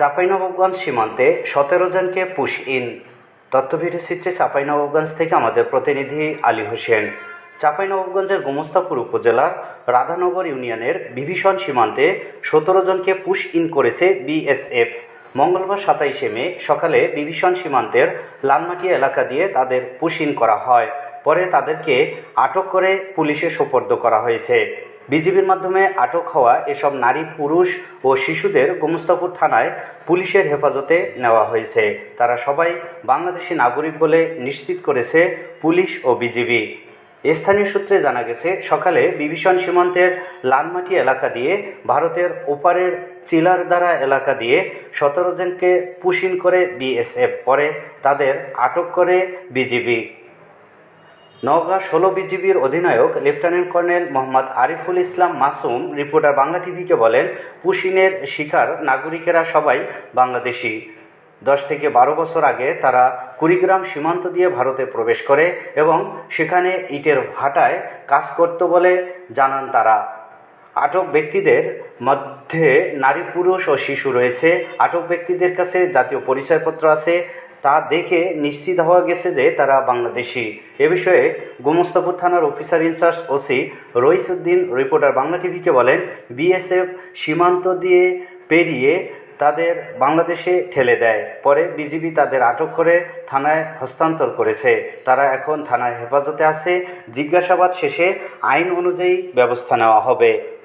চাঁপাইনবাবগঞ্জ সীমান্তে সতেরো জনকে পুশ ইন। তথ্য ভিডিও শিখছে চাঁপাইনবাবগঞ্জ থেকে আমাদের প্রতিনিধি আলী হোসেন। চাঁপাইনবাবগঞ্জের গোমস্তাপুর উপজেলার রাধানগর ইউনিয়নের বিভীষণ সীমান্তে সতেরো জনকে পুশ ইন করেছে বিএসএফ। মঙ্গলবার সাতাইশে মে সকালে বিভীষণ সীমান্তের লালমাটিয়া এলাকা দিয়ে তাদের পুশ ইন করা হয়। পরে তাদেরকে আটক করে পুলিশে সোপর্দ করা হয়েছে। বিজিবির মাধ্যমে আটক হওয়া এসব নারী, পুরুষ ও শিশুদের গোমস্তাপুর থানায় পুলিশের হেফাজতে নেওয়া হয়েছে। তারা সবাই বাংলাদেশি নাগরিক বলে নিশ্চিত করেছে পুলিশ ও বিজিবি। স্থানীয় সূত্রে জানা গেছে, সকালে বিভীষণ সীমান্তের লালমাটি এলাকা দিয়ে ভারতের ওপারের চিলারদারা এলাকা দিয়ে সতেরো জনকে পুশিন করে বিএসএফ, পরে তাদের আটক করে বিজিবি। নওগাঁ ষোলো বিজিবির অধিনায়ক lieutenant colonel Mohammad Ariful Islam Masum, reporter Bangla টিভিকে বলেন, পুশিনের শিকার নাগরিকেরা সবাই বাংলাদেশি। দশ থেকে বারো বছর আগে তারা কুড়িগ্রাম সীমান্ত দিয়ে ভারতে প্রবেশ করে এবং সেখানে ইটের ভাটায় কাজ করত বলে জানান তারা। আটক ব্যক্তিদের মধ্যে নারী, পুরুষ ও শিশু রয়েছে। আটক ব্যক্তিদের কাছে জাতীয় পরিচয়পত্র আছে। তা দেখে নিশ্চিত হওয়া গেছে যে তারা বাংলাদেশি। এ বিষয়ে গোমস্তাপুর থানার officer in charge OC Raisuddin reporter Bangla টিভিকে বলেন, বিএসএফ সীমান্ত দিয়ে পেরিয়ে তাদের বাংলাদেশে ঠেলে দেয়। পরে বিজিবি তাদের আটক করে থানায় হস্তান্তর করেছে। তারা এখন থানায় হেফাজতে আছে। জিজ্ঞাসাবাদ শেষে আইন অনুযায়ী ব্যবস্থা নেওয়া হবে।